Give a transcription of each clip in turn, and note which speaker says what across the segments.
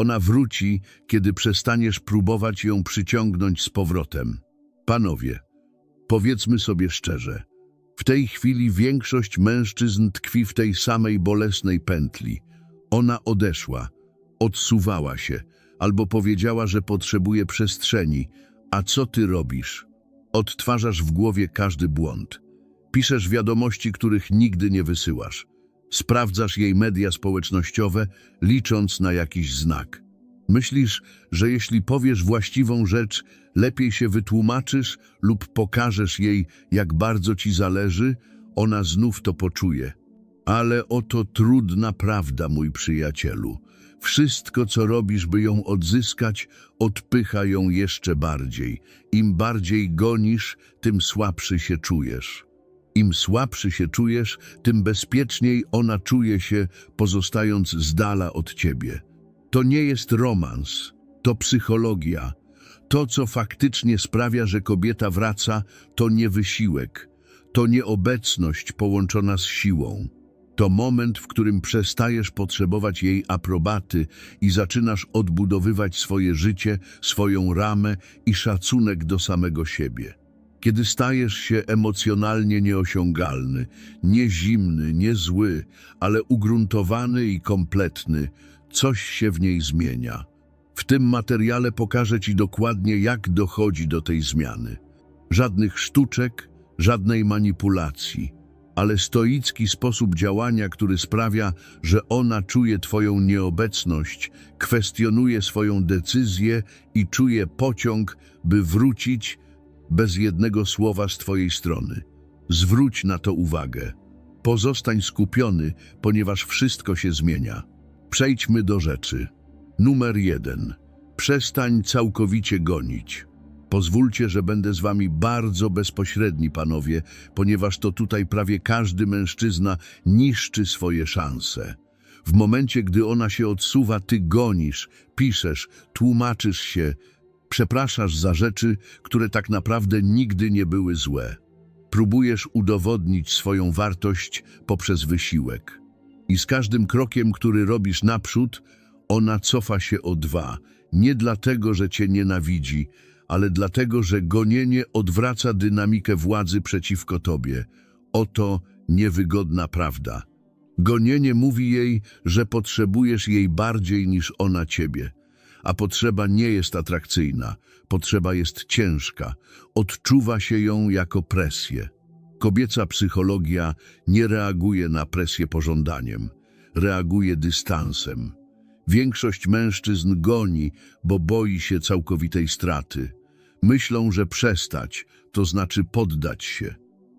Speaker 1: Ona wróci, kiedy przestaniesz próbować ją przyciągnąć z powrotem. Panowie, powiedzmy sobie szczerze, w tej chwili większość mężczyzn tkwi w tej samej bolesnej pętli. Ona odeszła, odsuwała się, albo powiedziała, że potrzebuje przestrzeni. A co ty robisz? Odtwarzasz w głowie każdy błąd. Piszesz wiadomości, których nigdy nie wysyłasz. Sprawdzasz jej media społecznościowe, licząc na jakiś znak. Myślisz, że jeśli powiesz właściwą rzecz, lepiej się wytłumaczysz lub pokażesz jej, jak bardzo ci zależy, ona znów to poczuje. Ale oto trudna prawda, mój przyjacielu. Wszystko, co robisz, by ją odzyskać, odpycha ją jeszcze bardziej. Im bardziej gonisz, tym słabszy się czujesz. Im słabszy się czujesz, tym bezpieczniej ona czuje się, pozostając z dala od ciebie. To nie jest romans, to psychologia. To, co faktycznie sprawia, że kobieta wraca, to nie wysiłek, to nieobecność połączona z siłą. To moment, w którym przestajesz potrzebować jej aprobaty i zaczynasz odbudowywać swoje życie, swoją ramę i szacunek do samego siebie. Kiedy stajesz się emocjonalnie nieosiągalny, nie zimny, nie zły, ale ugruntowany i kompletny, coś się w niej zmienia. W tym materiale pokażę Ci dokładnie, jak dochodzi do tej zmiany. Żadnych sztuczek, żadnej manipulacji, ale stoicki sposób działania, który sprawia, że ona czuje Twoją nieobecność, kwestionuje swoją decyzję i czuje pociąg, by wrócić bez jednego słowa z Twojej strony. Zwróć na to uwagę. Pozostań skupiony, ponieważ wszystko się zmienia. Przejdźmy do rzeczy. Numer jeden. Przestań całkowicie gonić. Pozwólcie, że będę z wami bardzo bezpośredni, panowie, ponieważ to tutaj prawie każdy mężczyzna niszczy swoje szanse. W momencie, gdy ona się odsuwa, ty gonisz, piszesz, tłumaczysz się, przepraszasz za rzeczy, które tak naprawdę nigdy nie były złe. Próbujesz udowodnić swoją wartość poprzez wysiłek. I z każdym krokiem, który robisz naprzód, ona cofa się o dwa. Nie dlatego, że cię nienawidzi, ale dlatego, że gonienie odwraca dynamikę władzy przeciwko tobie. Oto niewygodna prawda. Gonienie mówi jej, że potrzebujesz jej bardziej niż ona ciebie. A potrzeba nie jest atrakcyjna, potrzeba jest ciężka, odczuwa się ją jako presję. Kobieca psychologia nie reaguje na presję pożądaniem, reaguje dystansem. Większość mężczyzn goni, bo boi się całkowitej straty. Myślą, że przestać, to znaczy poddać się.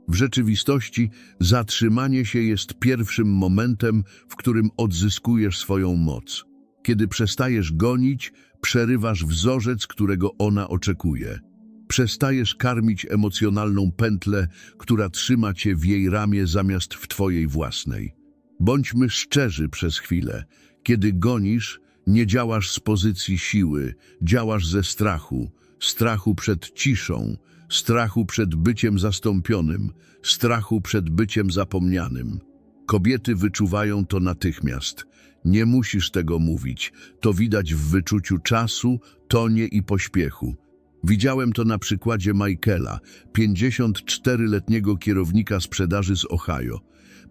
Speaker 1: W rzeczywistości zatrzymanie się jest pierwszym momentem, w którym odzyskujesz swoją moc. Kiedy przestajesz gonić, przerywasz wzorzec, którego ona oczekuje. Przestajesz karmić emocjonalną pętlę, która trzyma cię w jej ramię zamiast w twojej własnej. Bądźmy szczerzy przez chwilę. Kiedy gonisz, nie działasz z pozycji siły, działasz ze strachu. Strachu przed ciszą, strachu przed byciem zastąpionym, strachu przed byciem zapomnianym. Kobiety wyczuwają to natychmiast. Nie musisz tego mówić. To widać w wyczuciu czasu, tonie i pośpiechu. Widziałem to na przykładzie Michaela, 54-letniego kierownika sprzedaży z Ohio.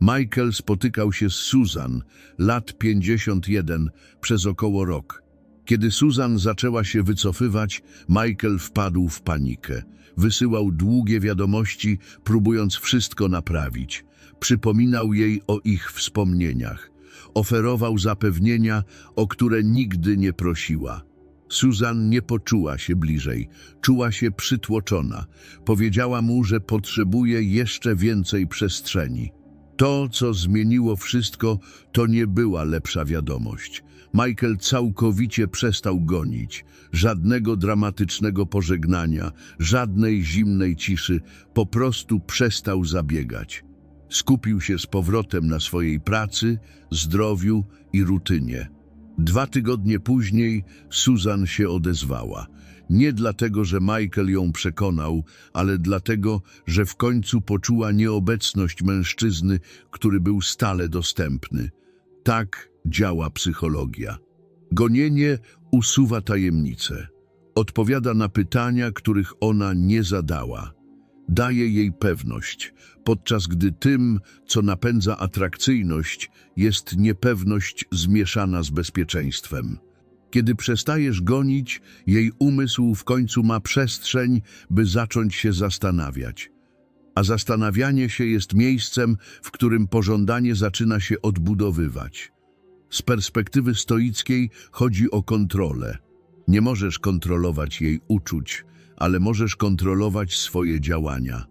Speaker 1: Michael spotykał się z Susan, lat 51, przez około rok. Kiedy Susan zaczęła się wycofywać, Michael wpadł w panikę. Wysyłał długie wiadomości, próbując wszystko naprawić. Przypominał jej o ich wspomnieniach. Oferował zapewnienia, o które nigdy nie prosiła. Susan nie poczuła się bliżej, czuła się przytłoczona. Powiedziała mu, że potrzebuje jeszcze więcej przestrzeni. To, co zmieniło wszystko, to nie była lepsza wiadomość. Michael całkowicie przestał gonić. Żadnego dramatycznego pożegnania, żadnej zimnej ciszy, po prostu przestał zabiegać. Skupił się z powrotem na swojej pracy, zdrowiu i rutynie. Dwa tygodnie później Susan się odezwała. Nie dlatego, że Michael ją przekonał, ale dlatego, że w końcu poczuła nieobecność mężczyzny, który był stale dostępny. Tak działa psychologia. Gonienie usuwa tajemnice. Odpowiada na pytania, których ona nie zadała. Daje jej pewność, podczas gdy tym, co napędza atrakcyjność, jest niepewność zmieszana z bezpieczeństwem. Kiedy przestajesz gonić, jej umysł w końcu ma przestrzeń, by zacząć się zastanawiać. A zastanawianie się jest miejscem, w którym pożądanie zaczyna się odbudowywać. Z perspektywy stoickiej chodzi o kontrolę. Nie możesz kontrolować jej uczuć, ale możesz kontrolować swoje działania.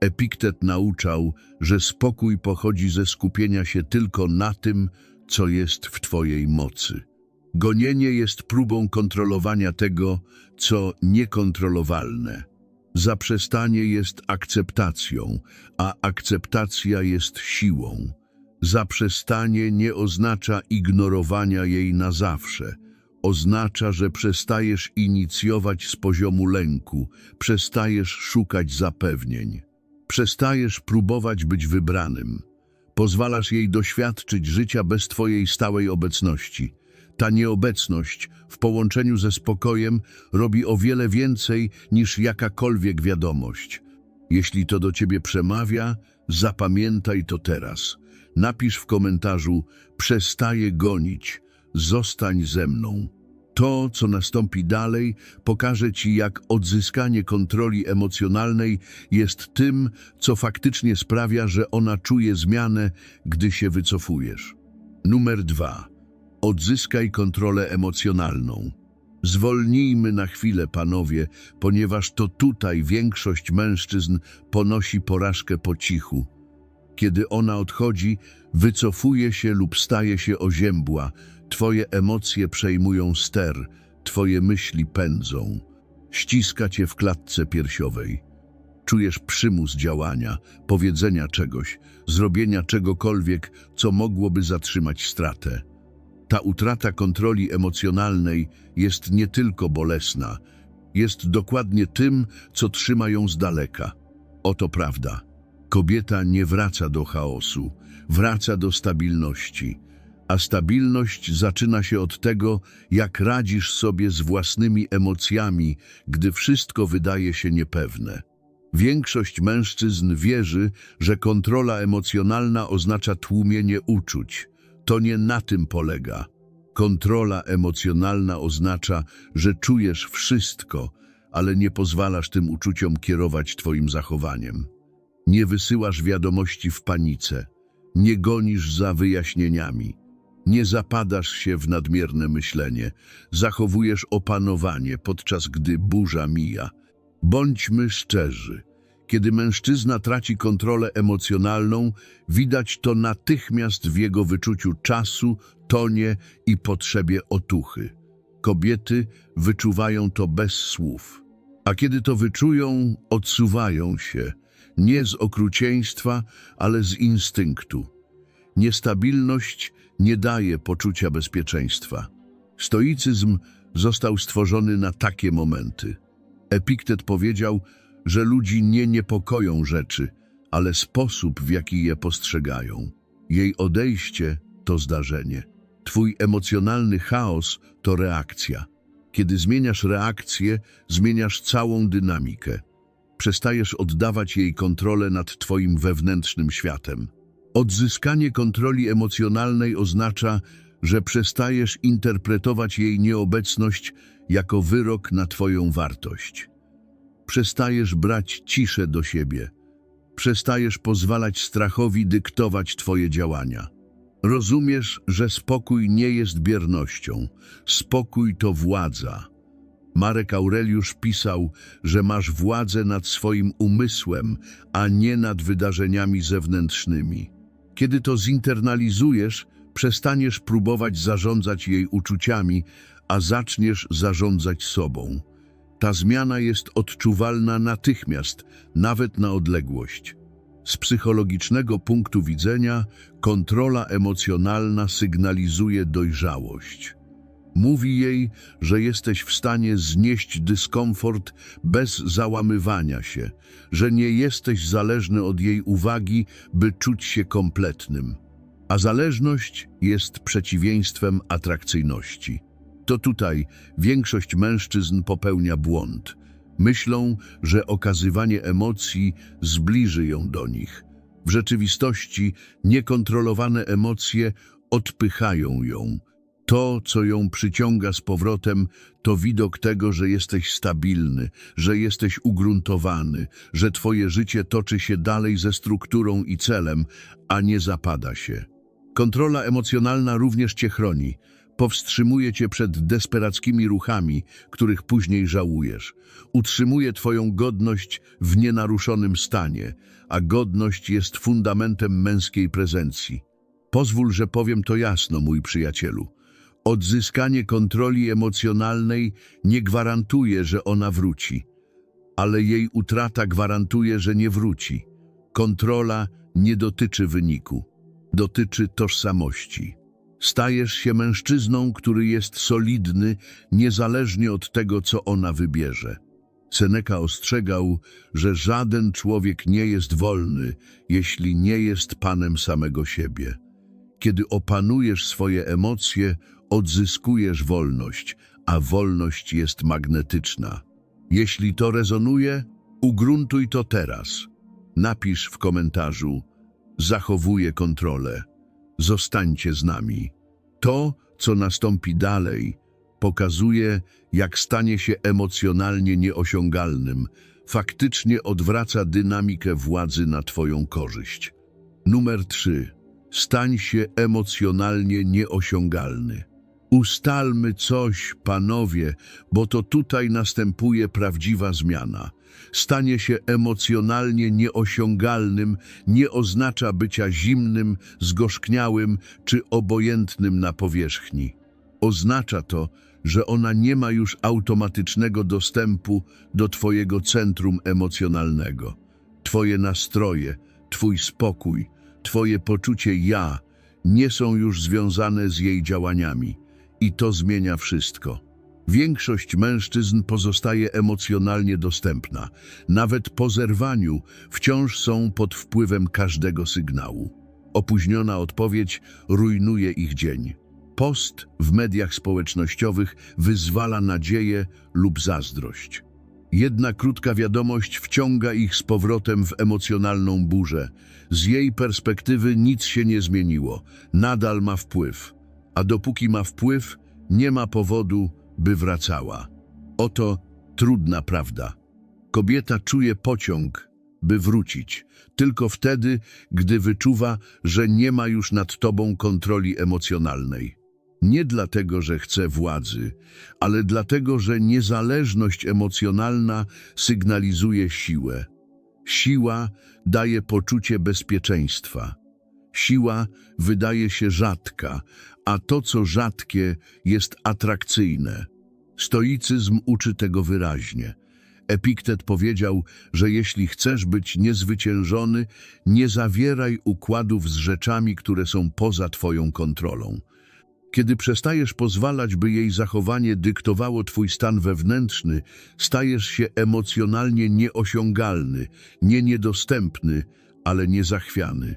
Speaker 1: Epiktet nauczał, że spokój pochodzi ze skupienia się tylko na tym, co jest w Twojej mocy. Gonienie jest próbą kontrolowania tego, co niekontrolowalne. Zaprzestanie jest akceptacją, a akceptacja jest siłą. Zaprzestanie nie oznacza ignorowania jej na zawsze. Oznacza, że przestajesz inicjować z poziomu lęku, przestajesz szukać zapewnień, przestajesz próbować być wybranym. Pozwalasz jej doświadczyć życia bez Twojej stałej obecności. Ta nieobecność w połączeniu ze spokojem robi o wiele więcej niż jakakolwiek wiadomość. Jeśli to do Ciebie przemawia, zapamiętaj to teraz. Napisz w komentarzu przestaję gonić, zostań ze mną. To, co nastąpi dalej, pokaże Ci, jak odzyskanie kontroli emocjonalnej jest tym, co faktycznie sprawia, że ona czuje zmianę, gdy się wycofujesz. Numer dwa. Odzyskaj kontrolę emocjonalną. Zwolnijmy na chwilę, panowie, ponieważ to tutaj większość mężczyzn ponosi porażkę po cichu. Kiedy ona odchodzi, wycofuje się lub staje się oziębła, twoje emocje przejmują ster, twoje myśli pędzą. Ściska cię w klatce piersiowej. Czujesz przymus działania, powiedzenia czegoś, zrobienia czegokolwiek, co mogłoby zatrzymać stratę. Ta utrata kontroli emocjonalnej jest nie tylko bolesna, jest dokładnie tym, co trzyma ją z daleka. Oto prawda. Kobieta nie wraca do chaosu, wraca do stabilności, a stabilność zaczyna się od tego, jak radzisz sobie z własnymi emocjami, gdy wszystko wydaje się niepewne. Większość mężczyzn wierzy, że kontrola emocjonalna oznacza tłumienie uczuć. To nie na tym polega. Kontrola emocjonalna oznacza, że czujesz wszystko, ale nie pozwalasz tym uczuciom kierować Twoim zachowaniem. Nie wysyłasz wiadomości w panice, nie gonisz za wyjaśnieniami, nie zapadasz się w nadmierne myślenie, zachowujesz opanowanie, podczas gdy burza mija. Bądźmy szczerzy. Kiedy mężczyzna traci kontrolę emocjonalną, widać to natychmiast w jego wyczuciu czasu, tonie i potrzebie otuchy. Kobiety wyczuwają to bez słów. A kiedy to wyczują, odsuwają się, nie z okrucieństwa, ale z instynktu. Niestabilność nie daje poczucia bezpieczeństwa. Stoicyzm został stworzony na takie momenty. Epiktet powiedział, że ludzi nie niepokoją rzeczy, ale sposób, w jaki je postrzegają. Jej odejście to zdarzenie. Twój emocjonalny chaos to reakcja. Kiedy zmieniasz reakcję, zmieniasz całą dynamikę. Przestajesz oddawać jej kontrolę nad Twoim wewnętrznym światem. Odzyskanie kontroli emocjonalnej oznacza, że przestajesz interpretować jej nieobecność jako wyrok na Twoją wartość. Przestajesz brać ciszę do siebie. Przestajesz pozwalać strachowi dyktować Twoje działania. Rozumiesz, że spokój nie jest biernością. Spokój to władza. Marek Aureliusz pisał, że masz władzę nad swoim umysłem, a nie nad wydarzeniami zewnętrznymi. Kiedy to zinternalizujesz, przestaniesz próbować zarządzać jej uczuciami, a zaczniesz zarządzać sobą. Ta zmiana jest odczuwalna natychmiast, nawet na odległość. Z psychologicznego punktu widzenia kontrola emocjonalna sygnalizuje dojrzałość. Mówi jej, że jesteś w stanie znieść dyskomfort bez załamywania się, że nie jesteś zależny od jej uwagi, by czuć się kompletnym. A zależność jest przeciwieństwem atrakcyjności. To tutaj większość mężczyzn popełnia błąd. Myślą, że okazywanie emocji zbliży ją do nich. W rzeczywistości niekontrolowane emocje odpychają ją. To, co ją przyciąga z powrotem, to widok tego, że jesteś stabilny, że jesteś ugruntowany, że twoje życie toczy się dalej ze strukturą i celem, a nie zapada się. Kontrola emocjonalna również cię chroni. Powstrzymuje cię przed desperackimi ruchami, których później żałujesz. Utrzymuje twoją godność w nienaruszonym stanie, a godność jest fundamentem męskiej prezencji. Pozwól, że powiem to jasno, mój przyjacielu. Odzyskanie kontroli emocjonalnej nie gwarantuje, że ona wróci, ale jej utrata gwarantuje, że nie wróci. Kontrola nie dotyczy wyniku, dotyczy tożsamości. Stajesz się mężczyzną, który jest solidny, niezależnie od tego, co ona wybierze. Seneca ostrzegał, że żaden człowiek nie jest wolny, jeśli nie jest panem samego siebie. Kiedy opanujesz swoje emocje, odzyskujesz wolność, a wolność jest magnetyczna. Jeśli to rezonuje, ugruntuj to teraz. Napisz w komentarzu: Zachowuję kontrolę. Zostańcie z nami. To, co nastąpi dalej, pokazuje, jak stanie się emocjonalnie nieosiągalnym, faktycznie odwraca dynamikę władzy na Twoją korzyść. Numer 3. Stań się emocjonalnie nieosiągalny. Ustalmy coś, panowie, bo to tutaj następuje prawdziwa zmiana. Stanie się emocjonalnie nieosiągalnym nie oznacza bycia zimnym, zgorzkniałym czy obojętnym na powierzchni. Oznacza to, że ona nie ma już automatycznego dostępu do Twojego centrum emocjonalnego. Twoje nastroje, Twój spokój, Twoje poczucie ja nie są już związane z jej działaniami. I to zmienia wszystko. Większość mężczyzn pozostaje emocjonalnie dostępna. Nawet po zerwaniu wciąż są pod wpływem każdego sygnału. Opóźniona odpowiedź rujnuje ich dzień. Post w mediach społecznościowych wyzwala nadzieję lub zazdrość. Jedna krótka wiadomość wciąga ich z powrotem w emocjonalną burzę. Z jej perspektywy nic się nie zmieniło, nadal ma wpływ. A dopóki ma wpływ, nie ma powodu, by wracała. Oto trudna prawda. Kobieta czuje pociąg, by wrócić, tylko wtedy, gdy wyczuwa, że nie ma już nad tobą kontroli emocjonalnej. Nie dlatego, że chce władzy, ale dlatego, że niezależność emocjonalna sygnalizuje siłę. Siła daje poczucie bezpieczeństwa. Siła wydaje się rzadka, a to, co rzadkie, jest atrakcyjne. Stoicyzm uczy tego wyraźnie. Epiktet powiedział, że jeśli chcesz być niezwyciężony, nie zawieraj układów z rzeczami, które są poza twoją kontrolą. Kiedy przestajesz pozwalać, by jej zachowanie dyktowało twój stan wewnętrzny, stajesz się emocjonalnie nieosiągalny, nie niedostępny, ale niezachwiany.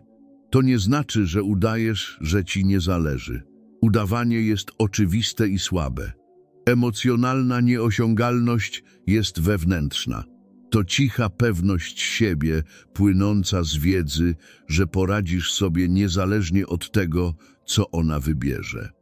Speaker 1: To nie znaczy, że udajesz, że ci nie zależy. Udawanie jest oczywiste i słabe. Emocjonalna nieosiągalność jest wewnętrzna. To cicha pewność siebie, płynąca z wiedzy, że poradzisz sobie niezależnie od tego, co ona wybierze.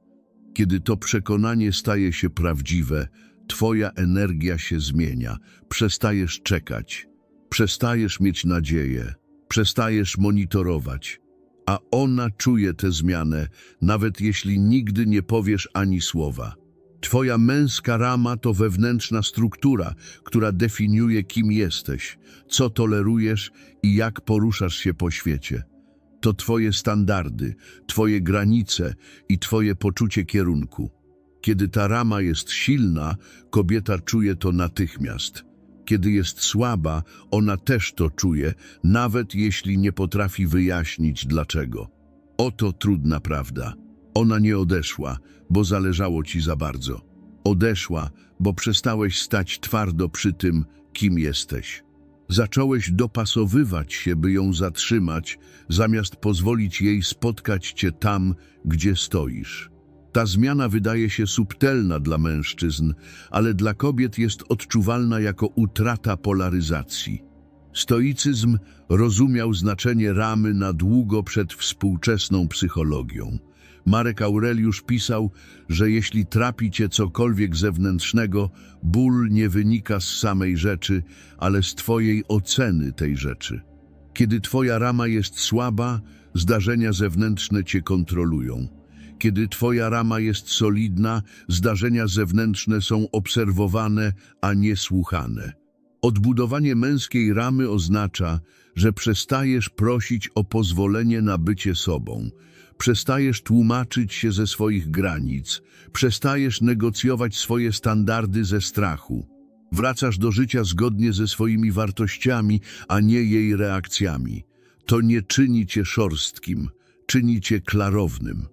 Speaker 1: Kiedy to przekonanie staje się prawdziwe, Twoja energia się zmienia, przestajesz czekać, przestajesz mieć nadzieję, przestajesz monitorować, a ona czuje tę zmianę, nawet jeśli nigdy nie powiesz ani słowa. Twoja męska rama to wewnętrzna struktura, która definiuje, kim jesteś, co tolerujesz i jak poruszasz się po świecie. To Twoje standardy, Twoje granice i Twoje poczucie kierunku. Kiedy ta rama jest silna, kobieta czuje to natychmiast. Kiedy jest słaba, ona też to czuje, nawet jeśli nie potrafi wyjaśnić dlaczego. Oto trudna prawda. Ona nie odeszła, bo zależało ci za bardzo. Odeszła, bo przestałeś stać twardo przy tym, kim jesteś. Zacząłeś dopasowywać się, by ją zatrzymać, zamiast pozwolić jej spotkać cię tam, gdzie stoisz. Ta zmiana wydaje się subtelna dla mężczyzn, ale dla kobiet jest odczuwalna jako utrata polaryzacji. Stoicyzm rozumiał znaczenie ramy na długo przed współczesną psychologią. Marek Aureliusz pisał, że jeśli trapi cię cokolwiek zewnętrznego, ból nie wynika z samej rzeczy, ale z twojej oceny tej rzeczy. Kiedy twoja rama jest słaba, zdarzenia zewnętrzne cię kontrolują. Kiedy twoja rama jest solidna, zdarzenia zewnętrzne są obserwowane, a nie słuchane. Odbudowanie męskiej ramy oznacza, że przestajesz prosić o pozwolenie na bycie sobą, przestajesz tłumaczyć się ze swoich granic, przestajesz negocjować swoje standardy ze strachu. Wracasz do życia zgodnie ze swoimi wartościami, a nie jej reakcjami. To nie czyni cię szorstkim, czyni cię klarownym.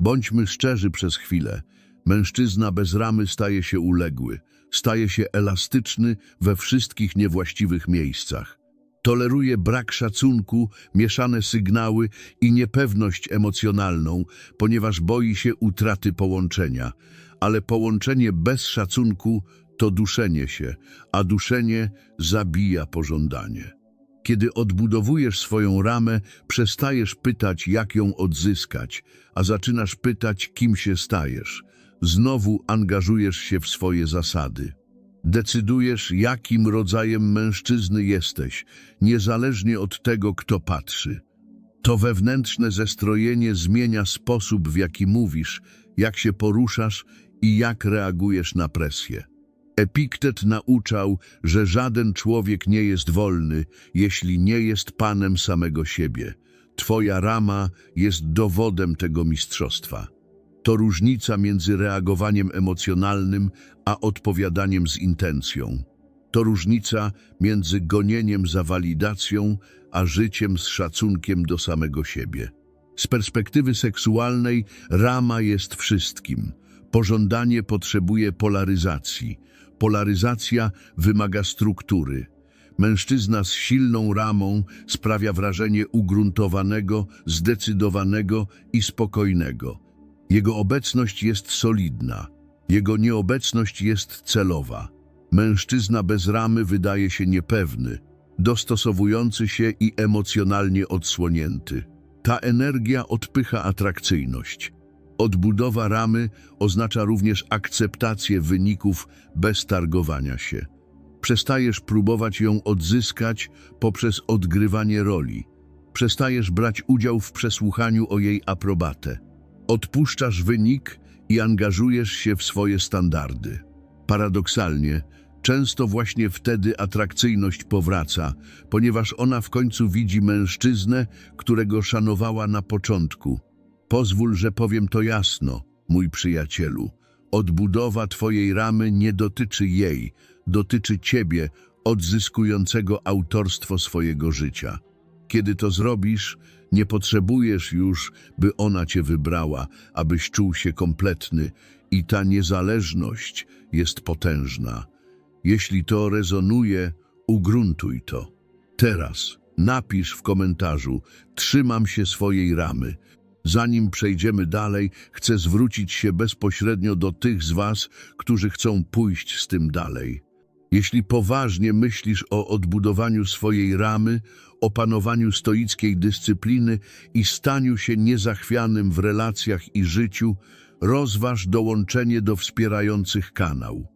Speaker 1: Bądźmy szczerzy przez chwilę. Mężczyzna bez ramy staje się uległy, staje się elastyczny we wszystkich niewłaściwych miejscach. Toleruje brak szacunku, mieszane sygnały i niepewność emocjonalną, ponieważ boi się utraty połączenia. Ale połączenie bez szacunku to duszenie się, a duszenie zabija pożądanie. Kiedy odbudowujesz swoją ramę, przestajesz pytać, jak ją odzyskać, a zaczynasz pytać, kim się stajesz. Znowu angażujesz się w swoje zasady. Decydujesz, jakim rodzajem mężczyzny jesteś, niezależnie od tego, kto patrzy. To wewnętrzne zestrojenie zmienia sposób, w jaki mówisz, jak się poruszasz i jak reagujesz na presję. Epiktet nauczał, że żaden człowiek nie jest wolny, jeśli nie jest panem samego siebie. Twoja rama jest dowodem tego mistrzostwa. To różnica między reagowaniem emocjonalnym a odpowiadaniem z intencją. To różnica między gonieniem za walidacją a życiem z szacunkiem do samego siebie. Z perspektywy seksualnej rama jest wszystkim. Pożądanie potrzebuje polaryzacji. Polaryzacja wymaga struktury. Mężczyzna z silną ramą sprawia wrażenie ugruntowanego, zdecydowanego i spokojnego. Jego obecność jest solidna, jego nieobecność jest celowa. Mężczyzna bez ramy wydaje się niepewny, dostosowujący się i emocjonalnie odsłonięty. Ta energia odpycha atrakcyjność. Odbudowa ramy oznacza również akceptację wyników bez targowania się. Przestajesz próbować ją odzyskać poprzez odgrywanie roli. Przestajesz brać udział w przesłuchaniu o jej aprobatę. Odpuszczasz wynik i angażujesz się w swoje standardy. Paradoksalnie, często właśnie wtedy atrakcyjność powraca, ponieważ ona w końcu widzi mężczyznę, którego szanowała na początku. Pozwól, że powiem to jasno, mój przyjacielu. Odbudowa twojej ramy nie dotyczy jej, dotyczy ciebie, odzyskującego autorstwo swojego życia. Kiedy to zrobisz, nie potrzebujesz już, by ona cię wybrała, abyś czuł się kompletny i ta niezależność jest potężna. Jeśli to rezonuje, ugruntuj to. Teraz napisz w komentarzu Trzymam się swojej ramy. Zanim przejdziemy dalej, chcę zwrócić się bezpośrednio do tych z Was, którzy chcą pójść z tym dalej. Jeśli poważnie myślisz o odbudowaniu swojej ramy, opanowaniu stoickiej dyscypliny i staniu się niezachwianym w relacjach i życiu, rozważ dołączenie do wspierających kanał.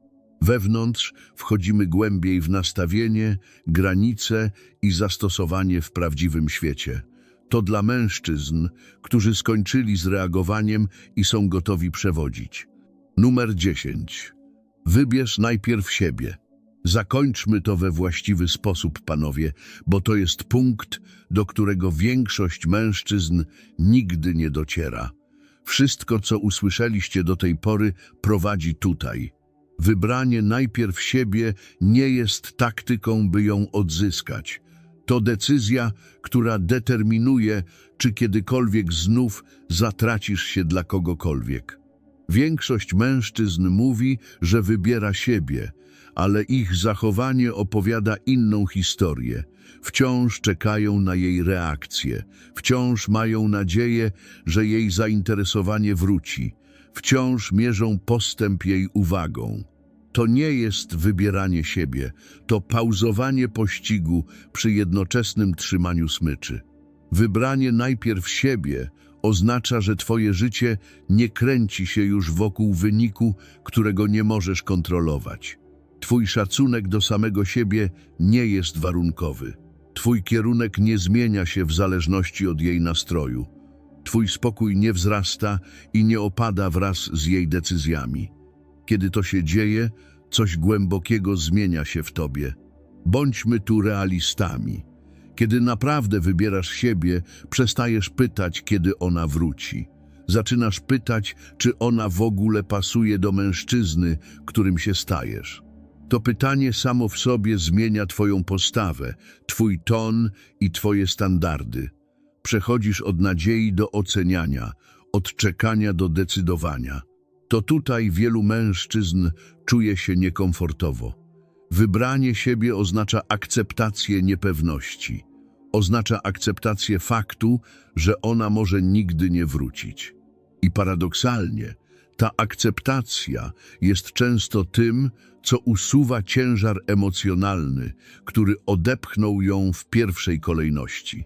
Speaker 1: Wewnątrz wchodzimy głębiej w nastawienie, granice i zastosowanie w prawdziwym świecie. To dla mężczyzn, którzy skończyli z reagowaniem i są gotowi przewodzić. Numer 10. Wybierz najpierw siebie. Zakończmy to we właściwy sposób, panowie, bo to jest punkt, do którego większość mężczyzn nigdy nie dociera. Wszystko, co usłyszeliście do tej pory, prowadzi tutaj. Wybranie najpierw siebie nie jest taktyką, by ją odzyskać. To decyzja, która determinuje, czy kiedykolwiek znów zatracisz się dla kogokolwiek. Większość mężczyzn mówi, że wybiera siebie, ale ich zachowanie opowiada inną historię. Wciąż czekają na jej reakcję, wciąż mają nadzieję, że jej zainteresowanie wróci. wciąż mierzą postęp jej uwagą. To nie jest wybieranie siebie, to pauzowanie pościgu przy jednoczesnym trzymaniu smyczy. Wybranie najpierw siebie oznacza, że twoje życie nie kręci się już wokół wyniku, którego nie możesz kontrolować. Twój szacunek do samego siebie nie jest warunkowy. Twój kierunek nie zmienia się w zależności od jej nastroju. Twój spokój nie wzrasta i nie opada wraz z jej decyzjami. Kiedy to się dzieje, coś głębokiego zmienia się w tobie. Bądźmy tu realistami. Kiedy naprawdę wybierasz siebie, przestajesz pytać, kiedy ona wróci. Zaczynasz pytać, czy ona w ogóle pasuje do mężczyzny, którym się stajesz. To pytanie samo w sobie zmienia Twoją postawę, Twój ton i Twoje standardy. Przechodzisz od nadziei do oceniania, od czekania do decydowania. To tutaj wielu mężczyzn czuje się niekomfortowo. Wybranie siebie oznacza akceptację niepewności. Oznacza akceptację faktu, że ona może nigdy nie wrócić. I paradoksalnie, ta akceptacja jest często tym, co usuwa ciężar emocjonalny, który odepchnął ją w pierwszej kolejności.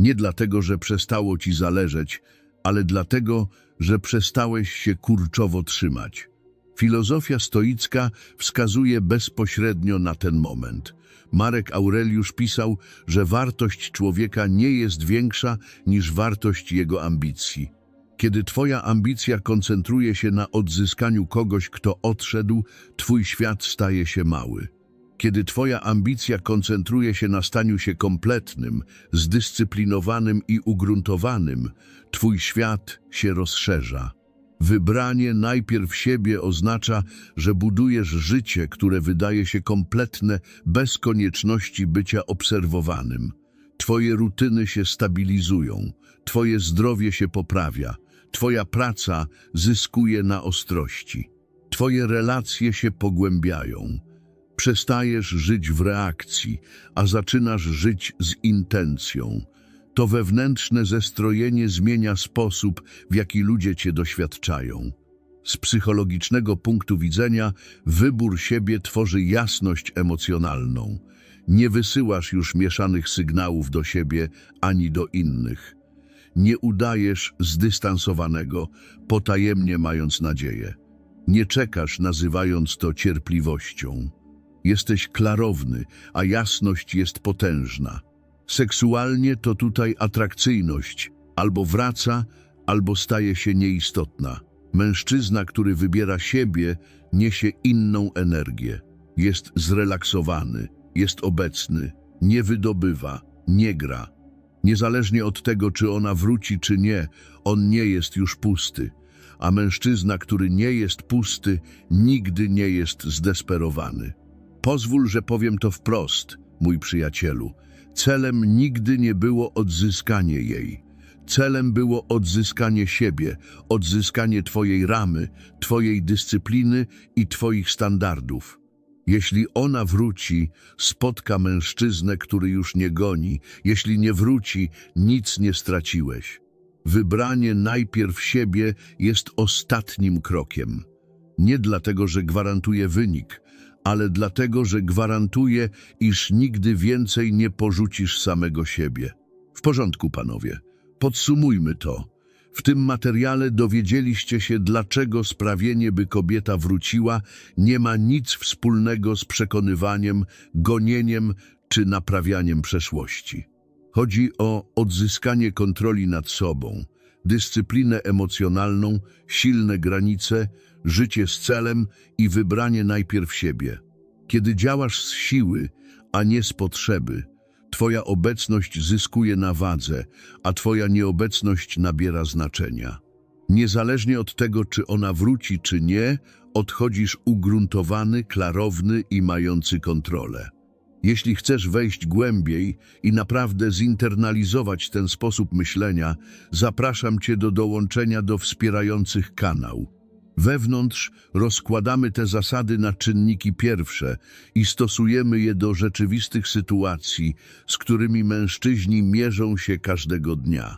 Speaker 1: Nie dlatego, że przestało ci zależeć, ale dlatego, że przestałeś się kurczowo trzymać. Filozofia stoicka wskazuje bezpośrednio na ten moment. Marek Aureliusz pisał, że wartość człowieka nie jest większa niż wartość jego ambicji. Kiedy twoja ambicja koncentruje się na odzyskaniu kogoś, kto odszedł, twój świat staje się mały. Kiedy twoja ambicja koncentruje się na staniu się kompletnym, zdyscyplinowanym i ugruntowanym, twój świat się rozszerza. Wybranie najpierw siebie oznacza, że budujesz życie, które wydaje się kompletne bez konieczności bycia obserwowanym. Twoje rutyny się stabilizują, twoje zdrowie się poprawia, twoja praca zyskuje na ostrości, twoje relacje się pogłębiają. Przestajesz żyć w reakcji, a zaczynasz żyć z intencją. To wewnętrzne zestrojenie zmienia sposób, w jaki ludzie cię doświadczają. Z psychologicznego punktu widzenia wybór siebie tworzy jasność emocjonalną. Nie wysyłasz już mieszanych sygnałów do siebie ani do innych. Nie udajesz zdystansowanego, potajemnie mając nadzieję. Nie czekasz, nazywając to cierpliwością. Jesteś klarowny, a jasność jest potężna. Seksualnie to tutaj atrakcyjność albo wraca, albo staje się nieistotna. Mężczyzna, który wybiera siebie, niesie inną energię. Jest zrelaksowany, jest obecny, nie wydobywa, nie gra. Niezależnie od tego, czy ona wróci, czy nie, on nie jest już pusty. A mężczyzna, który nie jest pusty, nigdy nie jest zdesperowany. Pozwól, że powiem to wprost, mój przyjacielu. Celem nigdy nie było odzyskanie jej. Celem było odzyskanie siebie, odzyskanie Twojej ramy, Twojej dyscypliny i Twoich standardów. Jeśli ona wróci, spotka mężczyznę, który już nie goni. Jeśli nie wróci, nic nie straciłeś. Wybranie najpierw siebie jest ostatnim krokiem. Nie dlatego, że gwarantuje wynik, ale dlatego, że gwarantuje, iż nigdy więcej nie porzucisz samego siebie. W porządku, panowie. Podsumujmy to. W tym materiale dowiedzieliście się, dlaczego sprawienie, by kobieta wróciła, nie ma nic wspólnego z przekonywaniem, gonieniem czy naprawianiem przeszłości. Chodzi o odzyskanie kontroli nad sobą, dyscyplinę emocjonalną, silne granice, życie z celem i wybranie najpierw siebie. Kiedy działasz z siły, a nie z potrzeby, Twoja obecność zyskuje na wadze, a Twoja nieobecność nabiera znaczenia. Niezależnie od tego, czy ona wróci, czy nie, odchodzisz ugruntowany, klarowny i mający kontrolę. Jeśli chcesz wejść głębiej i naprawdę zinternalizować ten sposób myślenia, zapraszam Cię do dołączenia do wspierających kanał. Wewnątrz rozkładamy te zasady na czynniki pierwsze i stosujemy je do rzeczywistych sytuacji, z którymi mężczyźni mierzą się każdego dnia.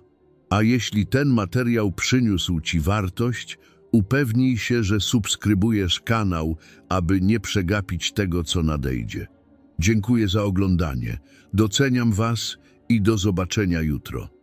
Speaker 1: A jeśli ten materiał przyniósł Ci wartość, Upewnij się, że subskrybujesz kanał, aby nie przegapić tego, co nadejdzie. Dziękuję za oglądanie. Doceniam Was i do zobaczenia jutro.